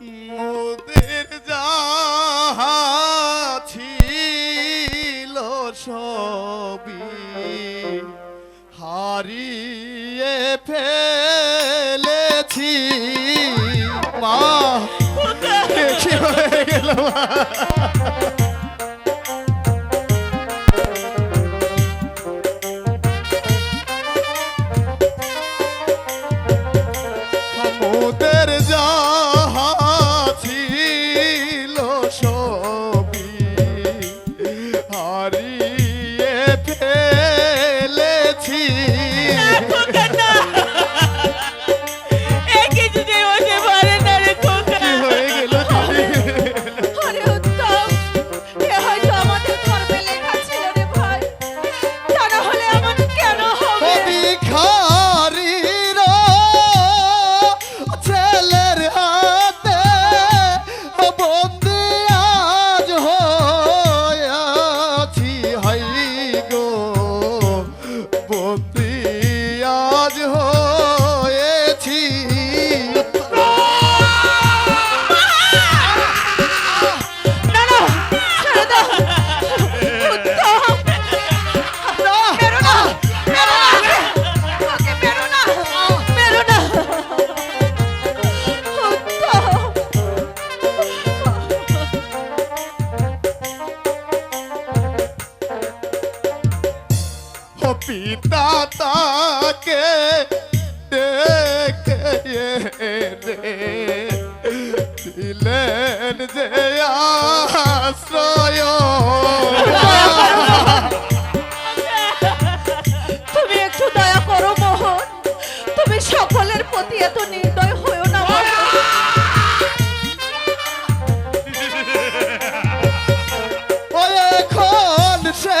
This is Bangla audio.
মোদের যা ছিল সবই হারিয়ে ফেলেছি। মা হয়ে গেল মা? আজ হয় পিতা তাকে দেখে রে দিলেন যে আশ্রয়। তুমি একটু দয়া করো মোহন। তুমি সকলের প্রতি এত নির্দয় হয়েও না এখন সে